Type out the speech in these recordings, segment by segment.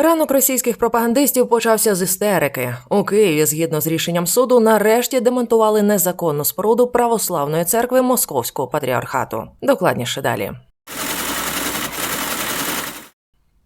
Ранок російських пропагандистів почався з істерики. У Києві, згідно з рішенням суду, нарешті демонтували незаконну споруду православної церкви Московського патріархату. Докладніше далі.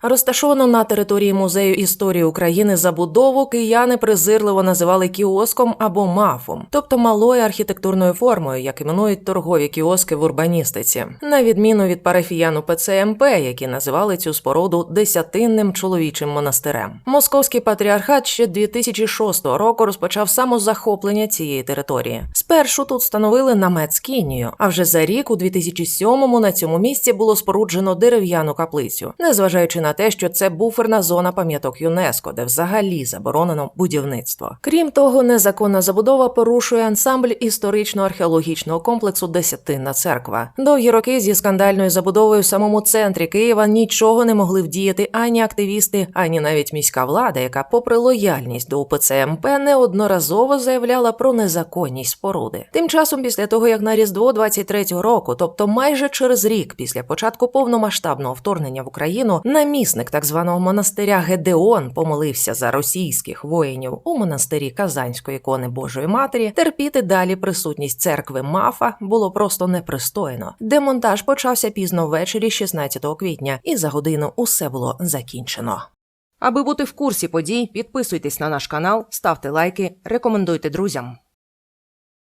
Розташовану на території музею історії України забудову кияни презирливо називали кіоском або мафом, тобто малою архітектурною формою, як іменують торгові кіоски в урбаністиці, на відміну від парафіян УПЦ МП, які називали цю споруду десятинним чоловічим монастирем. Московський патріархат ще 2006 року розпочав самозахоплення цієї території. Спершу тут встановили намет з кінію, а вже за рік, у 2007-му, на цьому місці було споруджено дерев'яну каплицю, незважаючи на те, що це буферна зона пам'яток ЮНЕСКО, де взагалі заборонено будівництво. Крім того, незаконна забудова порушує ансамбль історично-археологічного комплексу Десятинна церква. Довгі роки зі скандальною забудовою в самому центрі Києва нічого не могли вдіяти ані активісти, ані навіть міська влада, яка, попри лояльність до УПЦ МП, неодноразово заявляла про незаконність споруди. Тим часом, після того як на різдво 23-го року, тобто майже через рік після початку повномасштабного вторгнення в Україну, намісник так званого монастиря Гедеон помолився за російських воїнів у монастирі Казанської ікони Божої Матері. Терпіти далі присутність церкви Мафа було просто непристойно. Демонтаж почався пізно ввечері 16 квітня, і за годину усе було закінчено. Аби бути в курсі подій, підписуйтесь на наш канал, ставте лайки, рекомендуйте друзям.